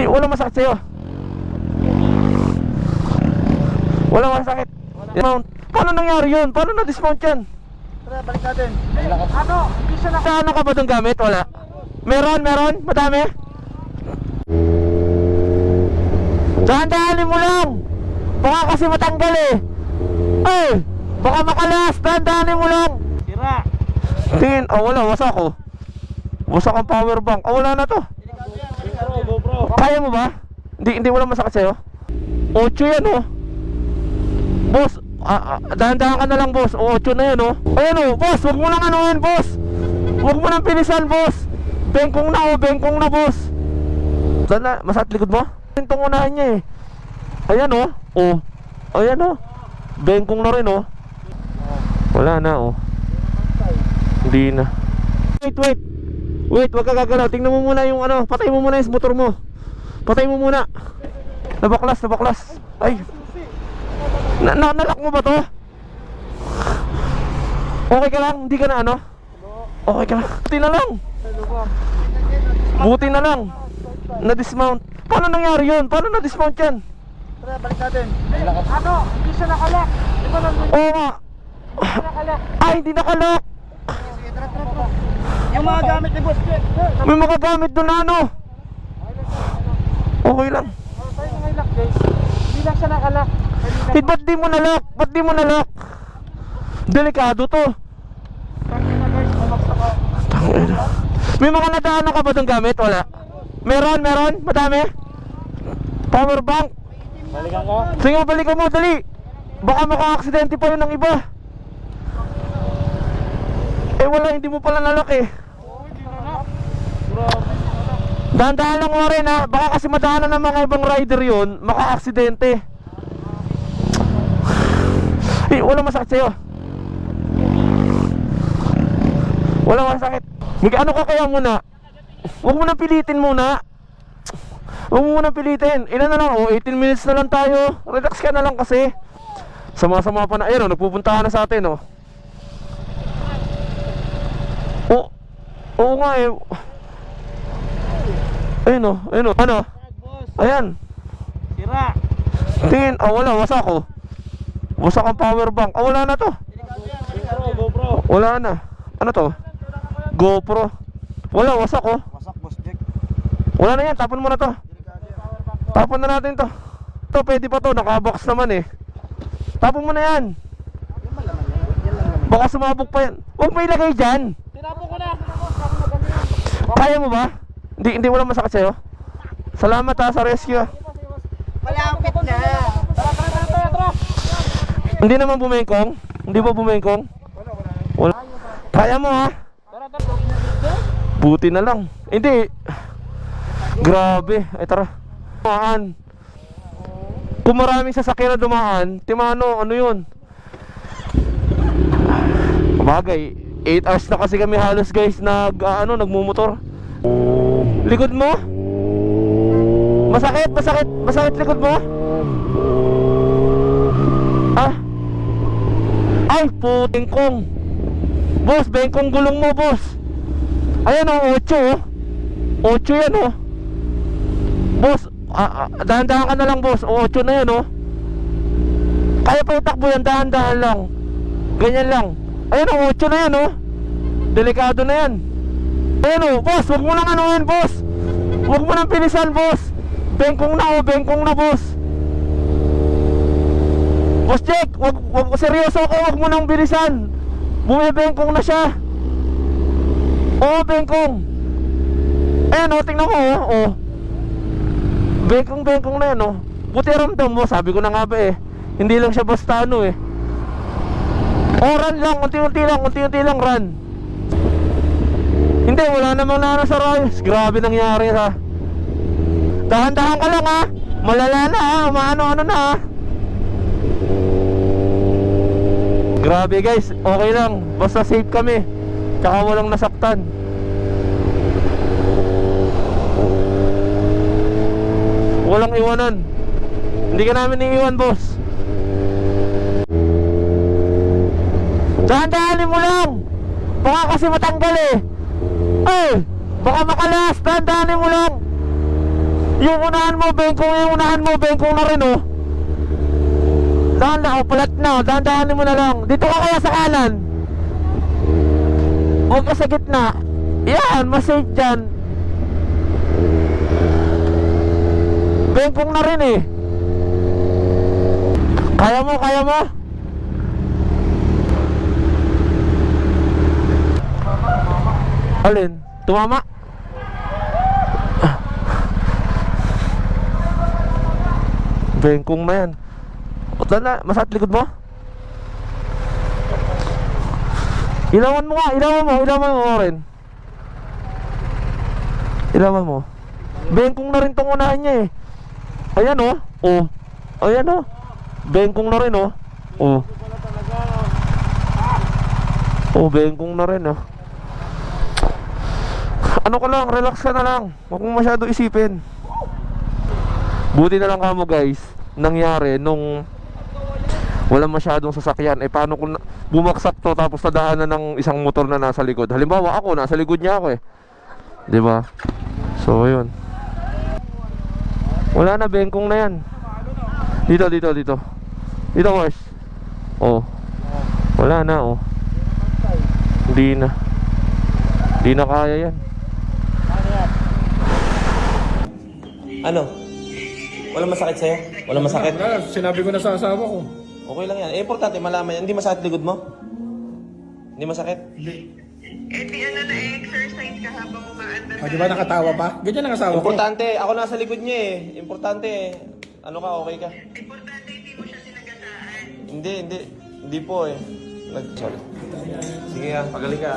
Eh, walang masakit sa'yo. Walang masakit. Dismount. Paano nangyari yun? Paano na-dismount yan? Tara, balik natin. Ano? Hindi siya na... Ano ka ba itong gamit? Wala. Meron, meron? Madami? Dahan-dahanin mo lang! Baka kasi matanggal eh! Ay! Baka makalas! Dahan-dahanin mo lang! Sira. Tingin, oh wala, wasak ko. Wasak ang power bank. Oh, wala na to. GoPro, GoPro. Kaya mo ba? Hindi, hindi wala masakit sa'yo? 8 yan oh. Boss, ah, ah, dahan-dahan ka na lang boss. O, 8 na yan oh. Ayan oh, boss, wag mo nang anuhin boss. Wag mo nang pinisan boss. Bengkong na oh, bengkong na boss. Saan na? Masakit likod mo? Itong unahan niya eh. Ayan oh. Oh. Ayan oh. Bengkong na rin oh. Wala na oh. Hindi na. Wait, wait. Wait, wag ka gagalaw. Tingnan mo muna yung ano, patay mo muna yung motor mo. Patay mo muna. Nabaklas, nabaklas. Ay. Na, na nalak mo ba to? Okay ka lang? Hindi ka na ano? Okay ka lang. Buti na lang. Buti na lang. Na-dismount. Paano nangyari yun? Paano na-dismount yan? Tara, balik natin. Ano? Hindi siya nakalak. Di ba nandun Oo nga. siya nakalak? Ay, hindi nakalak. Sige, tara, tara, tara. Yung mga gamit ni Boss Jet. May mga gamit doon ano. Okay lang. Ano tayo mga ilak guys? Hindi lang siya nakalak. Eh, ba't di mo nalak? Ba't di mo nalak? Delikado to. May mga nadaanan ka ba itong gamit? Wala. Meron, meron? Madami? Power bank? Balikan ko. Sige, balikan mo, dali. Baka maka-aksidente pa yun ng iba. Eh wala, hindi mo pala nalak eh. Oo, hindi na Grabe. Dahan-dahan lang mo rin ha. Baka kasi madaanan ng mga ibang rider yun, maka-aksidente. Eh, wala masakit sa'yo. Wala masakit. Mag ano ka kaya muna? Huwag mo nang pilitin muna. Huwag mo nang pilitin. Ilan na lang? Oh, 18 minutes na lang tayo. Relax ka na lang kasi. Sama-sama pa na. Ayan oh, nagpupuntahan na sa atin oh. Oo nga eh. Ayun oh, ayun oh. Ano? Ayan. Sira. Tingin, oh wala, wasak ko. Wasak ang power bank. Oh, wala na to. GoPro, GoPro. Wala na. Ano to? GoPro. Wala, wasak oh. Wasak, Boss Jet. Wala na yan, tapon mo na to. Tapon na natin to. To, pwede pa to, nakabox naman eh. Tapon mo na yan. Baka sumabog pa yan. Huwag mo ilagay dyan. Kaya mo ba? Hindi, hindi wala masakit sa'yo? Salamat ha sa rescue. Malapit na. Tara, tara, tara. Hindi naman bumengkong? Hindi ba bumengkong? Wala. Kaya mo ha? Buti na lang. Hindi. Grabe. Ay tara. Dumaan. Kung maraming sasakyan na dumaan, timano, ano yun? Bagay. 8 hours na kasi kami halos guys nag ah, ano nagmumotor. Likod mo? Masakit, masakit, masakit likod mo? Ah? Ay, puting kong. Boss, bengkong gulong mo, boss. Ayan o, 8 oh. 8 yan oh. Boss, ah, ah, dahan-dahan ka na lang boss. O, 8 na yan oh. Kaya pa itakbo yan, dahan-dahan lang. Ganyan lang. Ayan o, 8 na yan oh. Delikado na yan. Ayan oh, boss, wag mo nang anuhin boss. Wag mo nang pinisan boss. Bengkong na oh, bengkong na boss. Boss Jack, wag, wag, seryoso ako, wag mo nang bilisan. Bumibengkong na siya. Oo, bengkong. Ayan o, tingnan mo oh. oh. Bengkong, bengkong na yan oh. Buti ramdam mo, sabi ko na nga ba eh. Hindi lang siya basta ano eh. Oh, run lang, unti-unti lang, unti-unti lang run. Hindi, wala namang nana sa Rayos. Grabe nangyari ha. Dahan-dahan ka lang ha. Malala na ha, umaano-ano na ha. Grabe guys, okay lang. Basta safe kami. Tsaka walang nasaktan. Walang iwanan. Hindi ka namin iiwan, boss. Dahan-dahanin mo lang. Baka kasi matanggal eh. Ay, baka makalas. Dahan-dahanin mo lang. Yung unahan mo, bengkong, yung unahan mo, bengkong na rin, oh. Dahan lang, oh, palat na, oh. dahan-dahanin mo na lang. Dito ka kaya sa kanan. Huwag ka sa gitna. Yan, mas safe dyan. Bengkong na rin, eh. Kaya mo, kaya mo. Alin? Tumama? Bengkong na yan. O na, masakit likod mo? Ilawan mo nga, ilawan mo, ilawan mo rin. Ilawan mo. Bengkong na rin tong unahan niya eh. Ayan oh. Oh. Ayan oh. Bengkong na rin oh. Oh. Oh, bengkong na rin oh. Ano ka lang, relax ka na lang. Huwag mo masyado isipin. Buti na lang kamo guys, nangyari nung wala masyadong sasakyan. Eh paano kung bumaksak to tapos nadaanan ng isang motor na nasa likod. Halimbawa ako, nasa likod niya ako eh. 'Di ba? So, yun. Wala na, bengkong na yan. Dito, dito, dito. Dito, horse. Oh. Wala na, oh. Hindi na. Hindi na kaya yan. Ano? Wala masakit sa'yo? Wala masakit? Wala, sinabi ko na sa asawa ko. Okay lang yan. Eh, importante malaman yan. Hindi masakit likod mo? Hindi masakit? Eh, di ano na exercise ka habang umaandar Ah, di ba nakatawa pa? Ganyan ang asawa ko. Importante. Ako nasa likod niya eh. Importante eh. Ano ka? Okay ka? Importante hindi mo siya sinagasaan. Hindi, hindi. Hindi po eh. Nag... Sorry. Sige ah, pagaling ka.